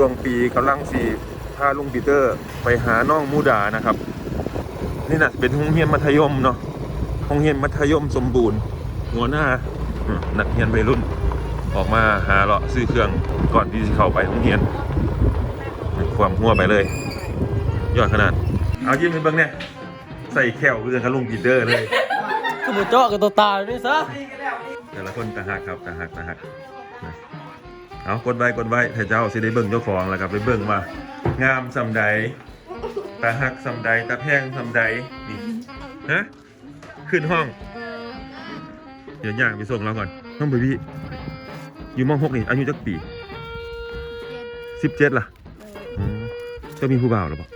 ดวงปีกำลังสีพาลุงปีเตอร์ไปหาน้องมูดานะครับ นี่น่ะเป็นโรงเรียนมัธยมเนาะโรงเรียนมัธยมสมบูรณ์ หัวหน้าอืมนักเรียนวัยรุ่น ออกมาหาเลาะซื้อเครื่องก่อนที่จะเข้าไปโรงเรียน ความหัวไปเลย ยอดขนาด เอายิ้มให้เบิ่งเนี่ยใส่แขวคือกับลุงปีเตอร์เลยก็มาเจาะกับตัวตายด้วยซะแต่ละคนต่างหากครับต่างหากต่างหากนะ เอากดไว้กดไว้ให้เจ้าสิได้เบิ่งเจ้าของแล้วครับไปเบิ่งว่างามสำใดตาหักสำใดตาแพงสำใดนี่ฮะขึ้นห้อง เดี๋ยวย่างไปส่งเราก่อนน้องเบบี้อยู่มหกนี่อายุจักปีสิบเจ็ดล่ะอืมเจ้ามีผู้บ่าวหรือเปล่า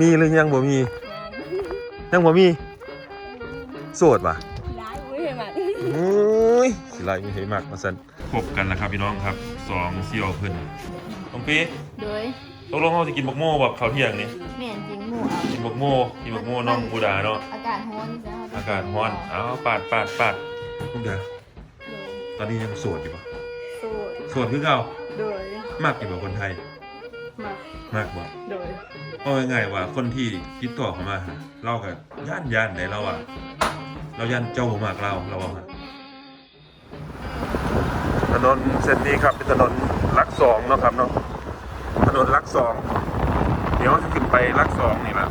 มีหรือยังบ่มียังบ่มีโสดป่ะ ไลไม่เห็นมากมาสันพบกันแล้วครับพี่น้องครับสองเซียวเพิ่นตรงปีโดยตกลงเขาจะกินบักโม่แบบเขาวเที่ยงนี่แม่นจริงหมูเอากินบักโม่กินบักโม่น้องบูดาเนาะอากาศร้อนจ้ะอากาศร้อนเอาปาดปาดปาดลูกเดาโดยตอนนี้ยังโสดอยู่ปะสูดโสดคือเก่าโดยมากอยู่กว่าคนไทยมามากบ่โดยเอาง่ายๆว่าคนที่ติดต่อเข้ามาหาเรากับย่านย่านไหนเราอะเราย่านเจ้าบ่มากเราเราว่า ถนนเส้นนี้ครับเป็นถนนลักสองเนาะครับเนาะถนนลักสองเดี๋ยวจะขึ้นไปลักสองนี่แหละ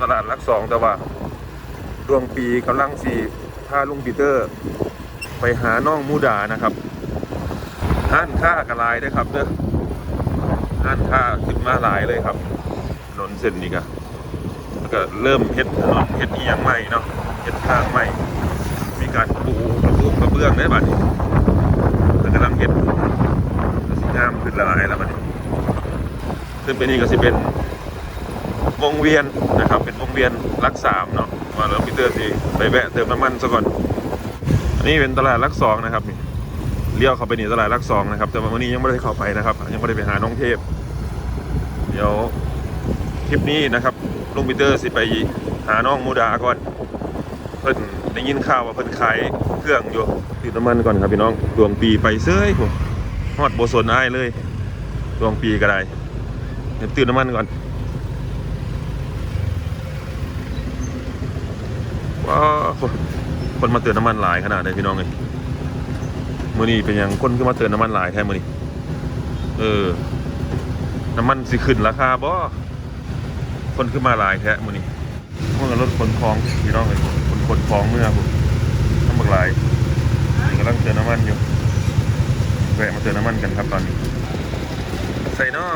ตลาดลักสองแต่ว่าดวงปีกำลังสีพาลุงปีเตอร์ ไปหาน้องมูดานะครับห้านค่ากระลายด้วยครับเด้อห้านค่าขึ้นมาหลายเลยครับถนนเส้นนี้ก็แล้วก็เริ่มเฮ็ดถนนเฮ็ดอีหยังใหม่เนาะเฮ็ดทางใหม่มีการปูกระเบื้องกระเบื้องได้บัดนี้ กำลังเฮ็ดก็สิงามขึ้นหลายแล้วบันี้ซึ่งเป็นนี่ก็สิเป็นวงเวียนนะครับเป็นวงเวียนรักสามเนาะมาแล้วพีเตอร์สิไปแวะเติมน้ำมันซะก่อนอันนี้เป็นตลาดรักสองนะครับนี่เลี้ยวเข้าไปนี่ตลาดรักสองนะครับแต่วันนี้ยังไม่ได้เข้าไปนะครับ ยังไม่ได้ไปหาน้องเทพ เดี๋ยวคลิปนี้นะครับลุงพีเตอร์สิไปหาน้องมูดาก่อนเพิ่นได้ยินข่าวว่าเพิ่นขาย รื่องอยู่ติดน้ำมันก่อนครับพี่น้องดวงปีไปเซ้ยผมฮอดโบสนอ้ายเลยดวงปีก็ได้เดี๋ยวตื่นน้ำมันก่อนว้าคนคนมาเตือนน้ำมันหลายขนาดเลยพี่น้องเลยมื่อนี้เป็นยังคนขึ้นมาเตือนน้ำมันหลายแท้มื่อนี้เออ น้ำมันสิขึ้นราคาบ่คนขึ้นมาหลายแท้มื่อนี้เมื่อรถขนของพี่น้องเลยคนขนของเมื่อผมน้ หลายนี่กำลังเตือนน้ำมันอยู่แวะมาเตือนน้ำมันกันครับตอนนี้ ใส่นอ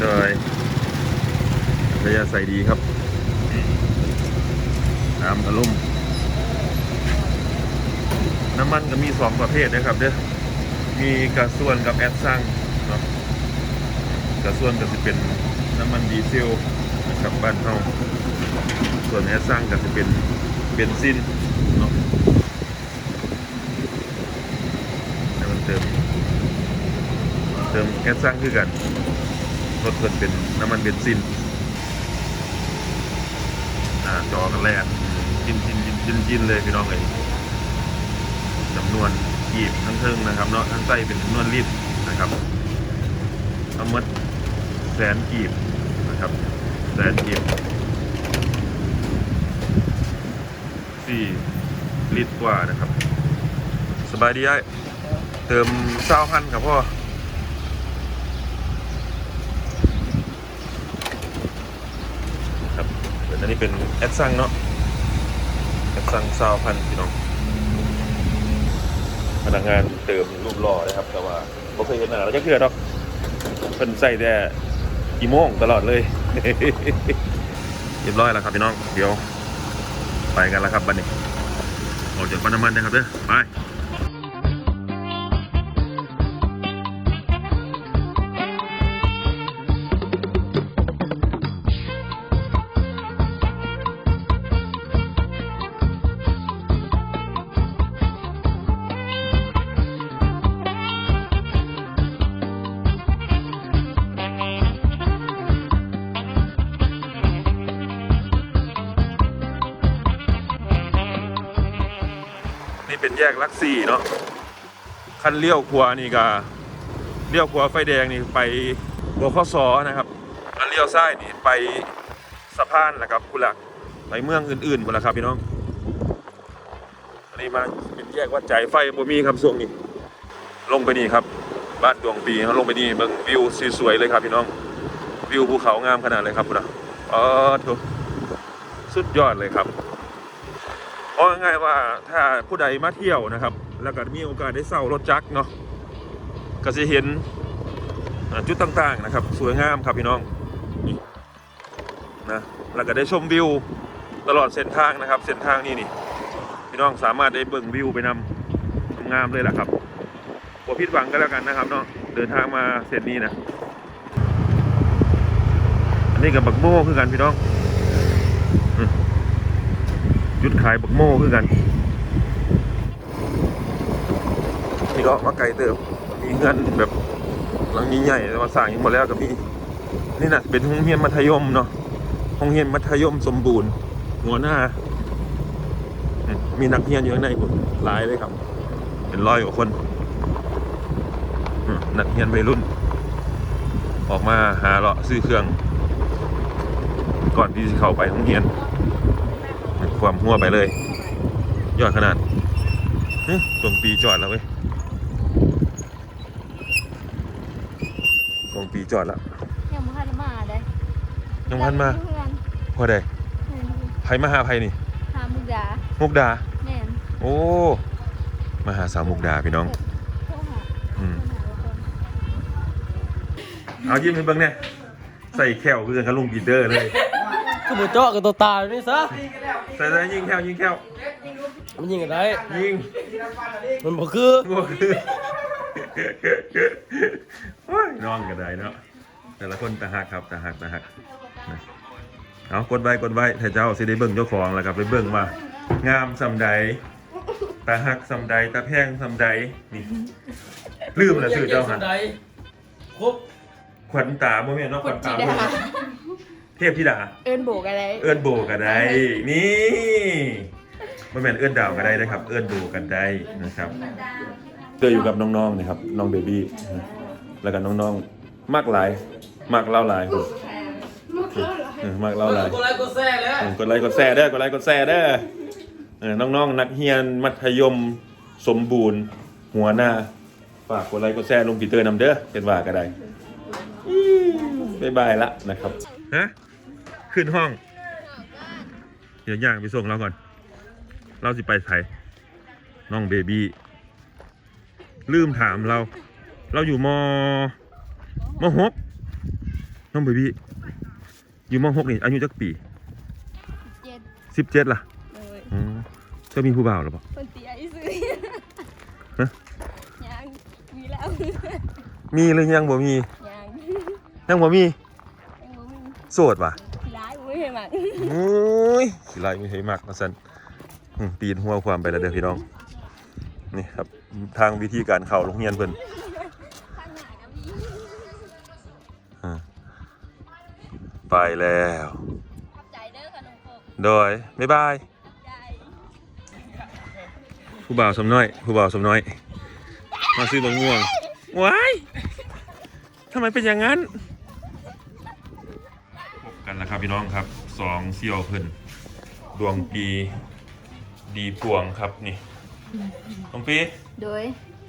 เลยระยะใส่ดีครับน้ำทะลุ่มน้ำมันก็มีสองประเภทนะครับเด้อมีกระส่วนกับแอดซังเนาะกระส่วนก็จะเป็นน้ำมันดีเซลนะครับบ้านเฮาส่วนแอดซังก็จะเป็นเบนซินเนาะให้มัน เติม เติมแอดซังคือกันรถเพิ่นเป็นน้ำมันเบนซินอ่าจอกันแรกจินจินจินจินจินเลยพี่น้องเลยจำนวนกีบทั้งเทิงนะครับเนาะทั้งไส้เป็นจำนวนลิตรนะครับทั้งหมดแสนกีบนะครับแสนกีบสี่ลิตรกว่านะครับ สบายดีไอ้ เติมเศร้าพันครับพ่อครับอันนี้เป็นแอดซังเนาะแอดซังซาวพันพี่น้องพนักงานเติมรูปหล่อนะครับ แต่ว่าไม่เคยเห็นหน้าเราจะเชื่อหรอกเป็นใส่แต่กี่โมงตลอดเลยเรียบร้อยแล้วครับพี่น้อง เดี๋ยว ไปกันแล้วครับบันนี้ออกจากปั๊มน้ำมันนะครับเด้อไป เป็นแยกลักซี่เนาะคันเลี้ยวขวานี่ก็เลี้ยวขวาไฟแดงนี่ไปบขสนะครับอันเลี้ยวซ้ายนี่ไปสะพานนะครับคุณละไปเมืองอื่นๆคุณละครับพี่น้องอันนี้มาเป็นแยกวัดใจไฟบ่มีครับช่วงนี้ ลงไปนี่ครับ บ้านดวงปีเขาลงไปนี่เบิ่งวิวสวยๆเลยครับพี่น้อง วิวภูเขางามขนาดเลยครับคุณละอ๋อทุสุดยอดเลยครับ เอาง่ายว่าถ้าผู้ใดมาเที่ยวนะครับ แล้วก็มีโอกาสได้เช่ารถจักรเนาะก็จะเห็นจุดต่างๆนะครับ สวยงามครับพี่น้องน่ะแล้วก็ได้ชมวิวตลอดเส้นทางนะครับ เส้นทางนี่นี่พี่น้องสามารถได้เบิ่งวิวไปนำงามเลยแหละครับบ่ผิดหวังก็แล้วกันนะครับเนาะเดินทางมาเส้นนี้นะอันนี้กับบักโม่คือกันพี่น้อง จุดขายบักโม่คือกันพี่น้องมาไกลเติมมีเงินแบบหลังใหญ่ๆแต่ว่าสร้างยังหมดแล้วกับมีนี่นะเป็นโรงเรียนมัธยมเนาะโรงเรียนมัธยมสมบูรณ์ หัวหน้า มีนักเรียนอยู่ข้างในผมหลายเลยครับ เป็นร้อยกว่าคนนักเรียนวัยรุ่น ออกมาหาเลาะซื้อเครื่อง ก่อนที่จะเข้าไปโรงเรียน ความหัวไปเลย ยอดขนาดเฮ้ยช่วงปีจอดแล้วเว้ยช่วงปีจอดแล้วยังไม่ทันมาเลยยังพันมาเพื่อนพอได้ไผมาหาไผนี่หามุกดามุกดาแม่นโอ้มาหาสาวมุกดาพี่น้องโทรหาอืมโทรหาแล้วคนเอายิ้มให้เบิ่งเนี่ยใส่แขวคือกันกับลุงปีเตอร์เลย ก็หมูเจาะกับตัวตายนี่ซะใส่ใส่ยิงแขวยิงแขวมันยิงกันได้ยิงมันบ่คืองัวคือโอ้ยน้องก็ได้เนาะแต่ละคนตาหักครับตาหักตาหักนะเอากดไว้กดไว้ถ้าเจ้าสิได้เบิ่งเจ้าของแล้วก็ไปเบิ่งว่างามสำใดตาหักสำใดตาแพงสำใดนี่ลืมแล้วชื่อเจ้าหันใดครบขวัญตาโมเมนต์เนาะขวัญตาบ่ เทพธิดา เอินโบกอะไรเอื้อนโบกันได้ นี่มันเป็นเอื้อนดาวก็ได้นะครับ เอื้อนโบกันได้นะครับเจออยู่กับน้องๆนะครับ น้องเบบี้นะแล้วก็น้องๆ มากหลาย มากเล่าหลายคุณเออมากเล่าหลายกดไลค์กดแชร์แล้วเออกดไลค์กดแชร์เด้อกดไลค์กดแชร์เด้อเออน้องๆ นักเรียนมัธยมสมบูรณ์ หัวหน้าฝากกดไลค์กดแชร์ลงปีเตอร์นำเด้อเป็นว่าก็ได้ บ๊ายบายละนะครับฮะขึ้นห้อง เดี๋ยวย่างไปส่งเราก่อน เราสิไปไทยน้องเบบี้ลืมถามเรา เราอยู่มมหกน้องเบบี้อยู่มหกนี่อายุจักปีเจ็ดสิบเจ็ดล่ะเลยอ๋อเจ้ามีผู้บ่าวหรือเปล่าคนเตียอีซื้อฮะยังมีแล้ว มีหรือยังบ่มี ยังยังบ่มียังบ่มีโสดป่ะขี้ร้ายบ่มีหมักโอ้ยสิไรไม่เคยมักมาสันอืมตีนหัวความไปแล้วเด้อพี่น้อง นี่ครับทางวิธีการเข้าโรงเรียนเพิ่นข้างหน้าก็มีอ่าไปแล้วขอบใจเด้อขนมครกโดยบ๊ายบายใจผู้บ่าวสมน้อย ผู้บ่าวสมน้อย มาซื้อบะม่วงว้ายทำไมเป็นอย่างนั้นพบกั นแล้วครับพี่น้องครับสองเซียวเพิ่นดวงปีดีพวงครับนี่น้องปีโดย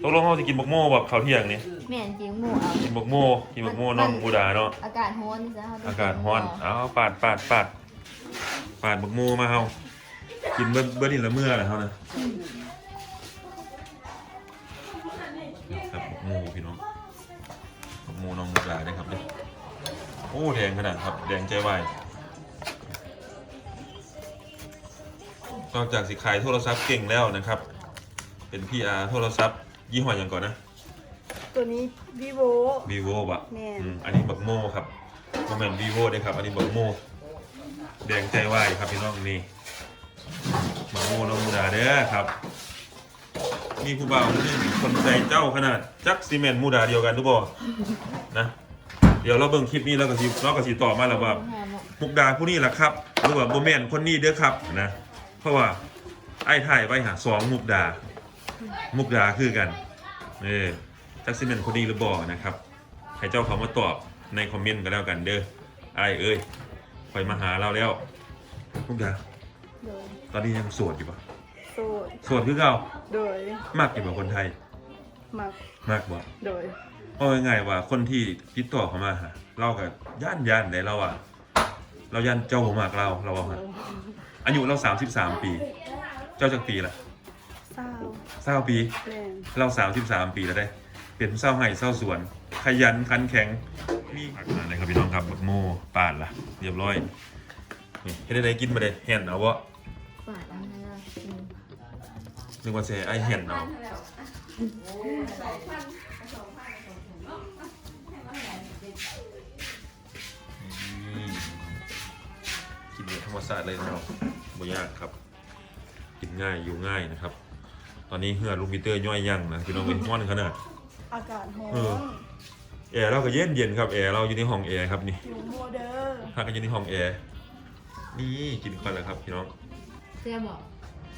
ตกลงเขาจะกินบกโม่แบบข้าวเที่ยงนี่แม่นจริงหมูเอา กินบกโม่กินบกโม่น้องบูดาเนาะอากาศร้อนนี่ซะเฮอากาศร้อนเอาปาดปาดปาดปาดบกโม่มาเฮากินเบิ้เบิ้นี่ละเมื่อแหละเฮานะครับบกโม่พี่น้องบกโม่น้องบูดาได้ครับเนี่ยโอ้แดงขนาดครับ แดงใจวายนอกจากสิขายโทรศัพท์เก่งแล้วนะครับ เป็น PR โทรศัพท์ยี่ห้ออย่างก่อนนะ ตัวนี้ vivo vivo บะแม่น อืมอันนี้บักโม่ครับโมเมนต์ vivo ด้วยครับ อันนี้บักโม่แดงใจไหวายครับพี่น้องนี่บักโม่น้องมูดาเด้อครับ มีผู้บ่าวคนหนึงคนใจเจ้าขนาดจักซีเมนต์มูดาเดียวกันทุกบ่นะเดี๋ยวเราเบิ่งคลิปนี้แล้วก็สิเราก็สิตอบมาแล้วว่ามุกดาผู้นี้แหละครับหรือว่าโมเมนคนนี้เด้อครับนะเพราะว่าไอ้ถ่ายไว้หาสองมุกดา มุกดาคือกันเออจักซิเมนคนดีหรือบ่นะครับให้เจ้าเขามาตอบในคอมเมนต์ก็แล้วกันเด้อไอ้ายเอ้ยคอยมาหาเราแล้วทุกอย่างโดยตอนนี้ยังโสวดอยู่ปะโสดโสวดคือเก่าโดยมากอยู่กว่าคนไทย มัก มากบ่โดยเอาง่ายๆว่าคนที่ติดต่อเข้ามาหาเราก็ย่านย่านได้เราอะ เราย่านเจ้าบ่มากเราเราว่าอายุเราสามสิบสามปี เจ้าจักปีละเศร้าเศร้าปี แม่นเราสามสิบสามปีแล้วได้ เป็นเศร้าไห้เศร้าสวน ขยันขันแข็ง มีผักมาเลยครับพี่น้องครับบักโมปาดละเรียบร้อยนี่เฮ็ดได้กินมาเลยแห่นเอาวะปาดอันนั้นละอืมนึกว่าเซไอแห่นเอานี่ กินแบบธรรมชาติเลยนะครับบ่ยากครับ กินง่ายอยู่ง่ายนะครับ ตอนนี้เหือลุงปีเตอร์ย่อยยั่งนะพี่น้องเป็นห้อนขนาด อากาศร้อเออนแอร์เราก็เย็นเย็นๆครับแอร์เราอยู่ในห้องแอร์ครับนี่อยู่โมเดอร์พักกันอยู่ในห้องแอร์นี่กินก่อนแล้วครับพี่น้องเสียบอก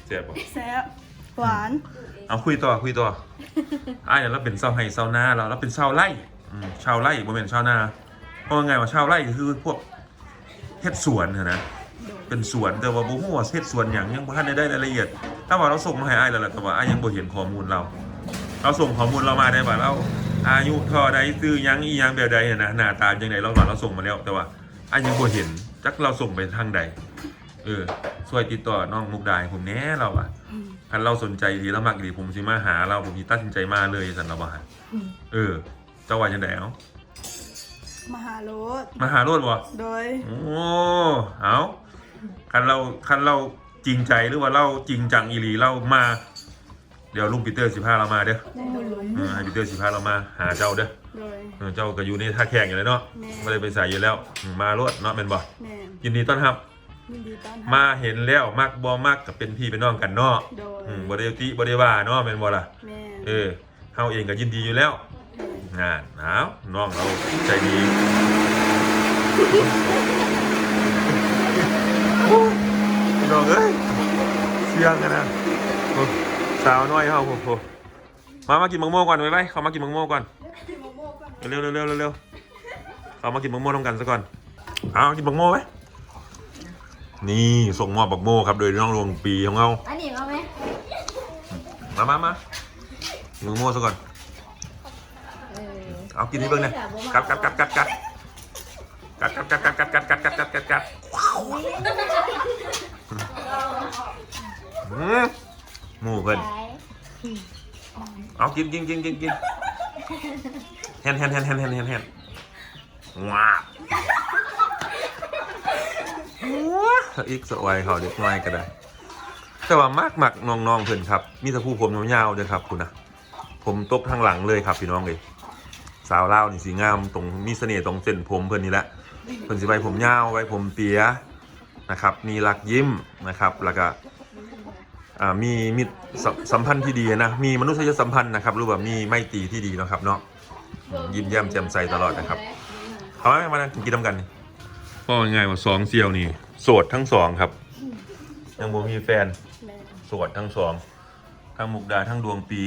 เสียบบ่แซ่บหวาน เอาคุยต่อคุยต่ออ้ายเนี่ยเราเป็นเศร้าไห้เศร้านาเราเราเป็นชาวไร่อืมชาวไร่บ่เป็นชาวนาเพราะว่าไงว่าชาวไร่ก็คือพวกเฮ็ดสวนน่ะนะเป็นสวนแต่ว่าบ่ฮู้ว่าเฮ็ดสวนหยังยังบ่ทันได้ได้รายละเอียด ถ้าว่าเราส่งมาให้อ้ายแล้วล่ะแต่ว่าอ้ายยังบ่เห็นข้อมูลเรา เราส่งข้อมูลเรามาได้ว่าเราอายุเท่าใดซื้อหยังอีหยังแบบใดน่ะนะหน้าตาจังไดเราว่าเราส่งมาแล้วแต่ว่าอ้ายยังบ่เห็นจักเราส่งไปทางใดเออช่วยติดต่อน้องมุกดาให้ผมแหน่เราอะ คันเราสนใจดีแล้วมักดีผมสิมาหาเราผมสิตัดสินใจมาเลยสันเราบ่าเออเจ้าว่าจังไดเอ้ามหาโรสมาหาโลดบ่โดย โอ้เอาคันเราคันเราจริงใจหรือว่าเราจริงจังอีหลีเรามา เดี๋ยวลุงปีเตอร์สิพาเรามาเด้อได้โดยเออให้ปีเตอร์สิพาเรามาหาเจ้าเด้อโดย เออเจ้าก็อยู่ในท่าแข่งอยู่เลยเนาะแม่ไม่ได้ไปใส่อยู่แล้วอืมมาโลดเนาะแม่นบ่แม่ยินดีต้อนรับ ยินดีต้อนรับมาเห็นแล้วมักบ่มักก็เป็นพี่เป็นน้องกันเนาะโดยอืมบ่ได้ติบ่ได้ว่าเนาะแม่นบ่ล่ะ แม่เออเฮาเองก็ยินดีอยู่แล้วงานหนาวน้องเราใจดีน้องเอ้ยเสียงกันนะโอ้สาวน้อยเฮาโอ้โหมามากินมังโม่ก่อนไว้ไว้เขามากินมังโม่ก่อนเร็วเร็วเร็วเร็วเร็วเขามากินมังโม่ทำกันซะก่อนเอากินมังโม่ไว้ นี่ส่งมอบบักโม่ครับ โดยน้องรวงปีของเราอันนี้เอาไหมมามามามังโม่ซะก่อน เออเอากินให้เบิ่งเลยกัดกัดกัดกัดกัดกัดกัดกัดกัดกัดกัดกัดกัดกัดกัดกัดอืมหมูเพิ่นขายเอากินกินกินกินกินแฮนแฮนแฮนแฮนแฮนแฮนแฮนว้า อีกสวยเขาเด็กน้อยก็ได้แต่ว่ามากมักน้องๆเพิ่นครับมีแต่ผู้ผมยาวๆเด้อครับคุณนะผมตบทางหลังเลยครับพี่น้องเลยสาวเล่านี่สีงามตรงมีเสน่ห์ตรงเส้นผมเพิ่นนี่แหละเพิ่นสิไว้ผมยาวไว้ผมเปียนะครับ มีรักยิ้มนะครับแล้วก็มีมิตรสสัมพันธ์ที่ดีนะมีมนุษยสัมพันธ์นะครับรู้ว่ามีไม่ตีที่ดีนะครับเนาะยิ้มแย้มแจ่มใสตลอดนะครับเอาไหมมานั่งกินน้ำกันก็ง่ายว่าสองเซียวนี่ โสดทั้งสองครับ ยังบ่มีแฟนแม่โสดทั้งสอง ทั้งมุกดาทั้งดวงปี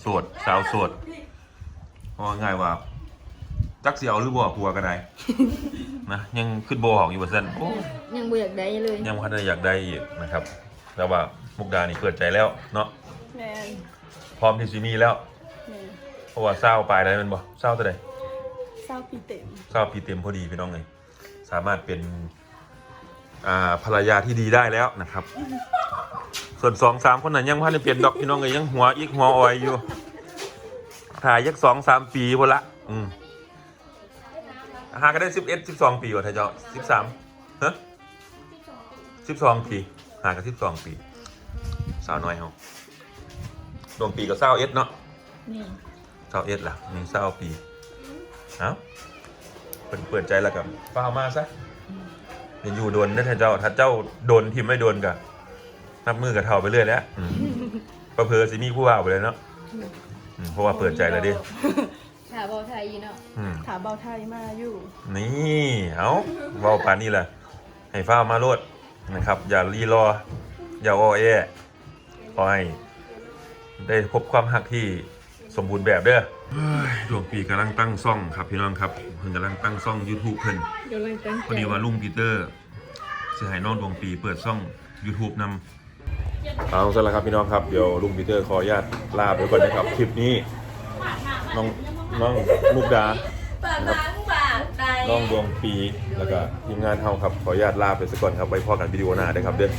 โสดสาวโสดเพราะว่าง่ายว่าจักเสียวหรือบ่ผัวกันไดนะยังขึ้นบ่ออกอยู่ว่าซั่นโอ้ยังบ่อยากได้เลยยังพันอยากได้อีกนะครับ แต่ว่ามุกดานี่เปิดใจแล้วเนาะแม่พร้อมที่สิมีแล้วแม่เพราะว่าเศร้าปลายได้แมันบ่เศร้าตัวใดเศร้าปีเต็มเศร้าปีเต็มพอดีพี่น้องเลยสามารถเป็นอ่า ภรรยาที่ดีได้แล้วนะครับ ส่วนสองสามคนนั้นยังพันได้เปลี่ยนดอกพี่น้องเลยยังหัวอีกหัวออยอยู่ถ่ายยักสองสามปีพอละอืมหาก็ได้สิบเอ็ดสิบสองปีว่ะท่านเจ้าสิบสามฮะสิบสองปีหากันสิบสองปีสาวน้อยเฮาดวงปีก็เศร้าเอ็ดเนาะนี่เศร้าเอ็ดล่ะนี่เศร้าปีเอ้าเปิดเปิดใจแล้วกับฟ้ามาซะ อย่าอยู่โดนนะท่านเจ้า ถ้าเจ้าโดนทิมไม่โดนกะนับมือกับเท่าไปเรื่อยแล้วอืมประเพอสิมีผู้ว่าไปเลยเนาะอืมเพราะว่าเปิดใจแล้วดิถาบอไทยอยู่เนาะอืม ถาเบาไทยมาอยู่ นี่เอาเบาปานนี่แหละให้ฟ้ามาโลดนะครับ อย่ารีรอ อย่าอ้อแอขอให้ได้พบความหักที่ สสมบูรณ์แบบเด้อเฮ้ยดวงปีกำลังตั้งซ่องครับพี่น้องครับเพิ่นกำลังตั้งซ่อง YouTube เพิ่นกำลังตั้งพอดีว่าลุงปีเตอร์สิให้น้องดวงปีเปิดซ่อง YouTube นำเอาซะแล้วครับพี่น้องครับเดี๋ยวลุงปีเตอร์ขออนุญาตลาไปก่อนนะครับคลิปนี้น้องน้องมุกดานะครับน้องดวงปีแล้วก็ทีมงานเฮาครับขออนุญาตลาไปซะก่อนครับไว้พอกันวิดีโอหน้าได้อครับเด้อ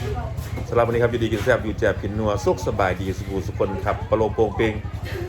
สำหรับวันนี้ครับอยู่ดีกินแซ่บอยู่แจบกินนัวสุขสบายดีสุขสุขคนครับปะโลมโปงเปงจ้ว